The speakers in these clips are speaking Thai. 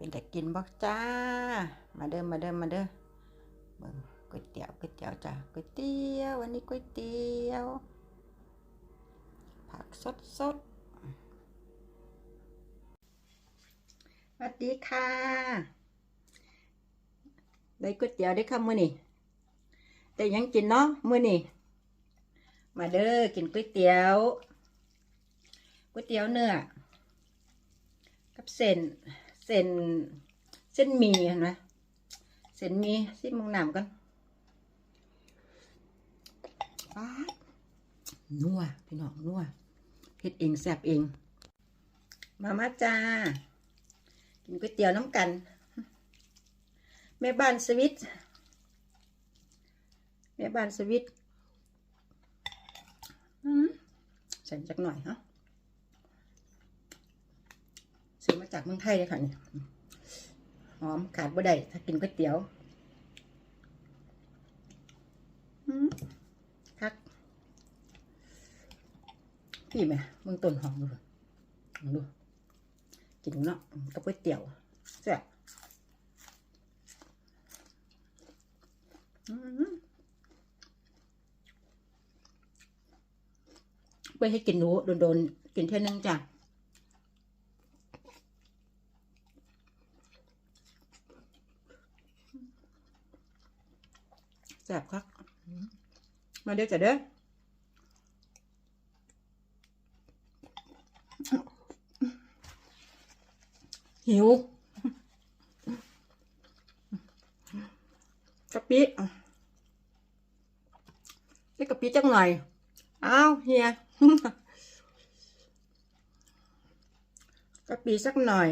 เป็นแต่กินบอกจ้า มาเด้อมาเด้อมาเด้อเบิ่งก๋วยเตี๋ยวก๋วยเตี๋ยวจ้าก๋วยเตี๋ยววันนี้ก๋วยเตี๋ยว ผักสดสดสวัสดีค่ะ ได้ก๋วยเตี๋ยวได้ค่ะมื้อนี้แต่ยังกินเนาะมื้อนี้มาเด้อกินก๋วยเตี๋ยวก๋วยเตี๋ยวเนื้อกับเส้น ส้นเส้นหมี่เห็นไหมเส้นหมี่ซิมองหน้ำกันป๊านัวพี่น้องนัวเฮ็ดเองแซ่บเอง มามาจ้า กินก๋วยเตี๋ยวน้ำกัน แม่บ้านสวิตแม่บ้านสวิตอืมใส่จักหน่อยฮะ ซื้อมาจากเมืองไทยเลยค่ะนี่หอมขาดบ่ได้ถ้ากินก๋วยเตี๋ยวคักพี่แม่เมืองต้นหอมดูลองดูกินเนาะกับก๋วยเตี๋ยวแซ่บอืมไปให้กินหนูโดนๆกินเท่านึงจ้ะ ซ่บครับมาเด้อจ้ะเด้อหิวกะปิใส่กะปิจังหน่อยอ้าวเฮียกะปิสักหน่อย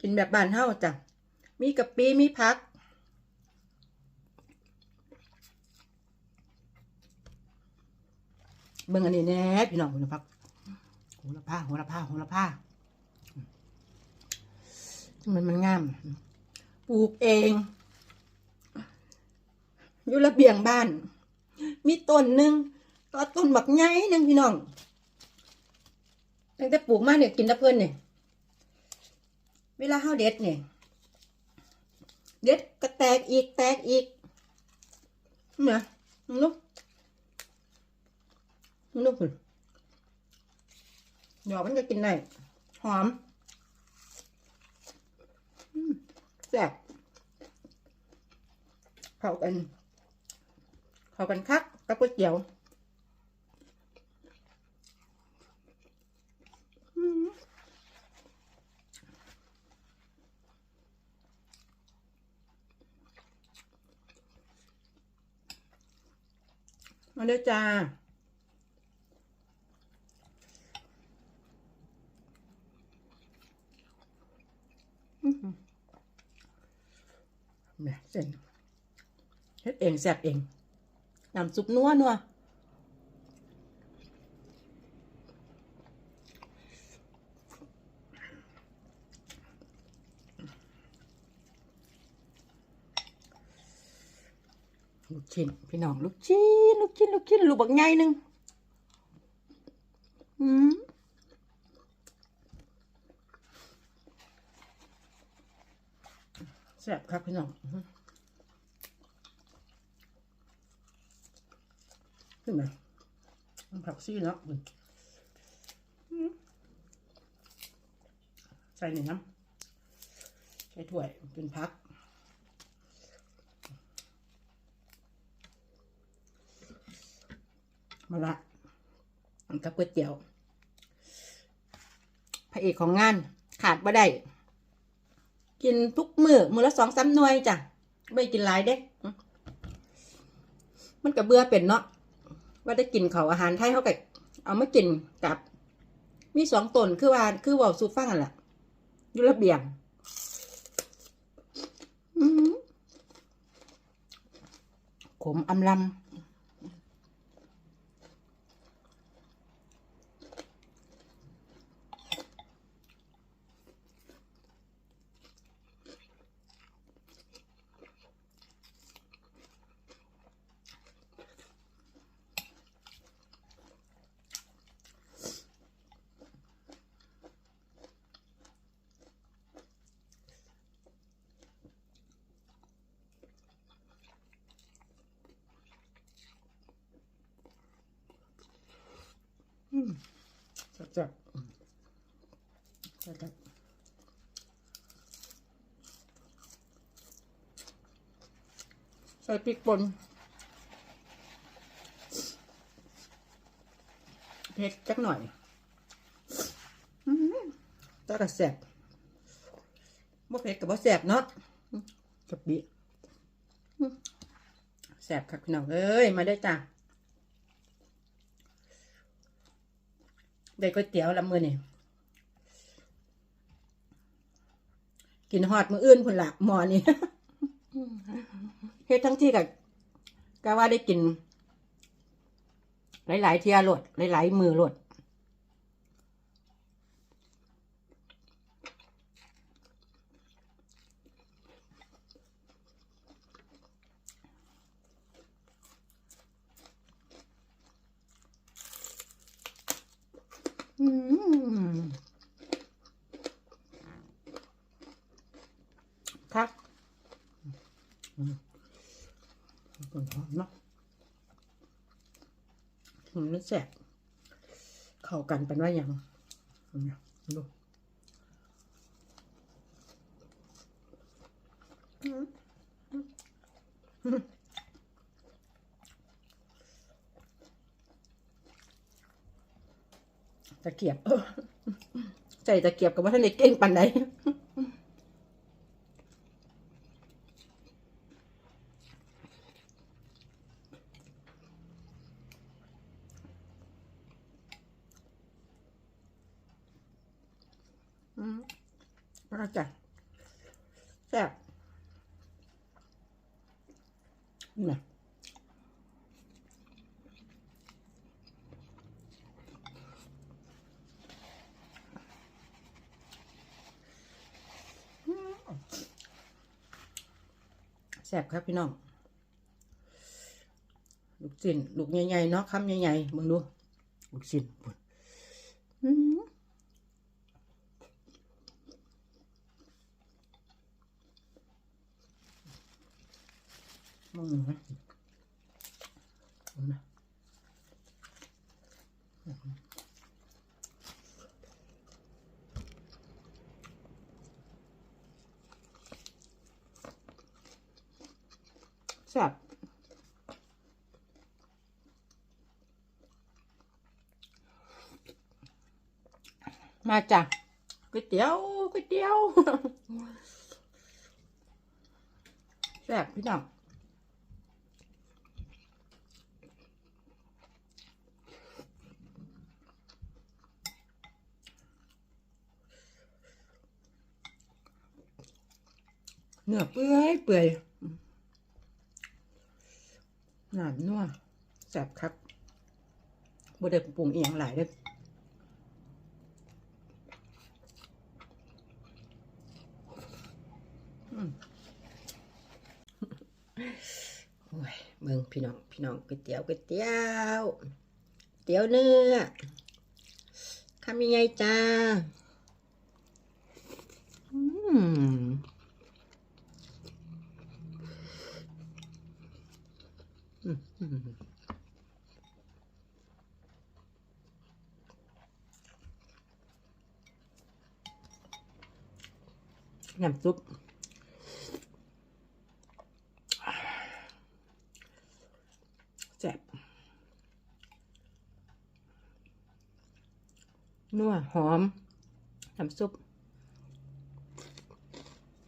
กินแบบบ้านเฮาจ้ะ มีกะปิมีผัก เบิ่งอันนี้แน่พี่น้องคุณพักโหระพาโหระพาโหระพามันมันงาม ปลูกเองอยู่ระเบียงบ้าน มีต้นหนึ่งก็ต้นบักใหญ่หนึ่งพี่น้องตั้งแต่ปลูกมาเนี่ยกินตะเพิ่นเนี่ยเวลาเฮาเด็ดเนี่ย เด็ดก็แตกอีกแตกอีกเนี่ยมึงลูกลูกคุณดอกมันจะกินได้หอมอืมแซ่บเข้ากันเข้ากันคักกับก๋วยเตี๋ยวอืม มาเด้อจ้าแม่เส้นเฮ็ดเองแซ่บเองน้ำซุปนัวนัว ชิ้นพี่น้องลูกชิ้นลูกชิ้นลูกชิ้นลูกบักใหญ่หนึ่งอืมแซ่บครับพี่น้องขึ้นไหมมันผักซี่เนาะอืมอืมใส่หนึ่งน้ำใส่ถ้วยเป็นพักาละกับก๋วยเตี๋ยว พระเอกของงาน ขาดบ่ได้ กินทุกมือมือละสองสามหน่วยจ้ะไม่กินหลายเด้ มันก็เบื่อเป็นเนาะว่าได้กินเขาอาหารไทยเขาก็เอามากินกับ มีสองตนคือว่าคือเว่าสูฟังอะแหละอยู่ระเบียงขมอำลำ จับจับจับจับใส่พริกป่นเผ็ดจักหน่อยอืมตากระแสบบ่เผ็ดกับบ่แสบเนาะอืมกับบิอืมแสบคักพี่น้องเอ้ย มาได้อจ้ะ ได้ก๋วยเตี๋ยวละมือนี่กินฮอดมืออื่นพุ่นละหมอนี่เฮ็ดทั้งที่กับก็ว่าได้กิน หลาย ๆ เที่ยโลดหลาย ๆ มือโลด อืมครับอืมต้นหอมเนาะ อืมมันแสบเข้ากันเป็นว่าย่างดูตะเกียบ ใจตะเกียบกับว่าท่านเด็กเก่งปันไหน อืม แล้วจ้ะแซ่บนี่แซ่บครับพี่น้อง ลูกชิ้นลูกใหญ่ๆเนาะคำใหญ่ๆมึงดู ลูกชิ้นอืม มึงนะนะแซ่บมาจ้ะก๋วยเตี๋ยวก๋วยเตี๋ยวแซ่บพี่น้อง เนื้อเปื่อยเปื่อยหนามนัวแซ่บครับบ่ได้ปรุงเอียงหลายเด้อโอ้ยเมืองพี่น้องพี่น้องก๋วยเตี๋ยวก๋วยเตี๋ยวเตี๋ยวเนื้อคำยังไงจ้า อืม อืมอืม น้ำซุปแซ่บนัวหอม น้ำซุป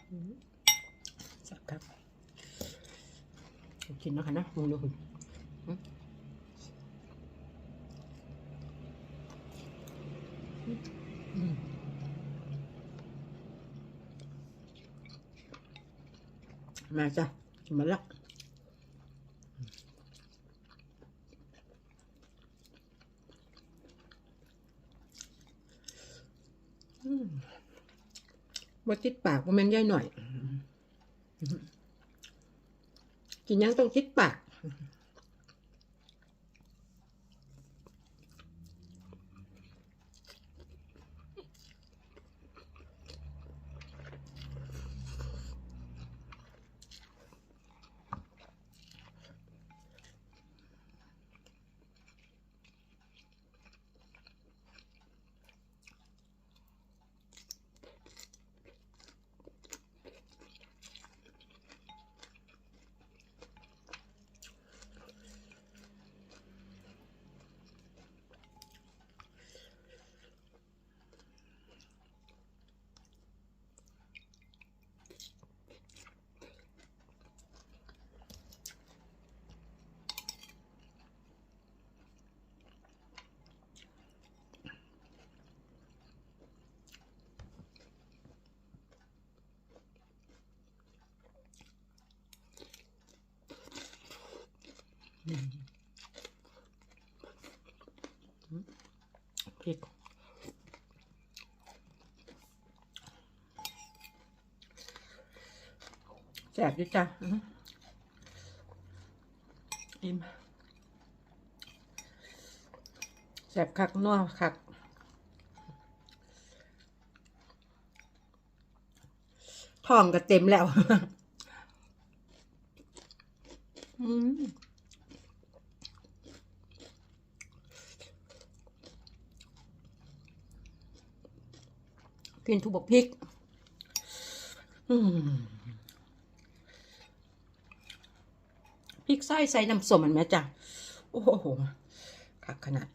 อืมแซ่บครับ กินเนาะค่ะเนาะลองดูคุณอืมอืมมาจ้ะกินมาละอืมบ่ติดปากว่าแม่นย่อยหน่อย กินยังต้องคิดปาก พริกแจกด้วยจ้ะอิ่มแสบคักนัวคักท้องก็เต็มแล้ว อืม กินทุบกพริก พริกไส้ใส่น้ำส้มมันไหมจ้ะ โอ้โหคักขนาด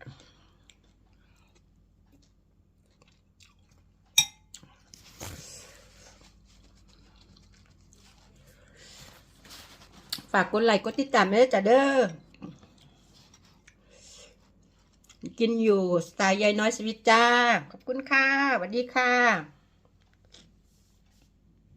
ฝากกดไลค์กดติดตามด้วยจ้ะเด้อ กินอยู่สไตล์ยายน้อยสวิตจ้า ขอบคุณค่ะสวัสดีค่ะ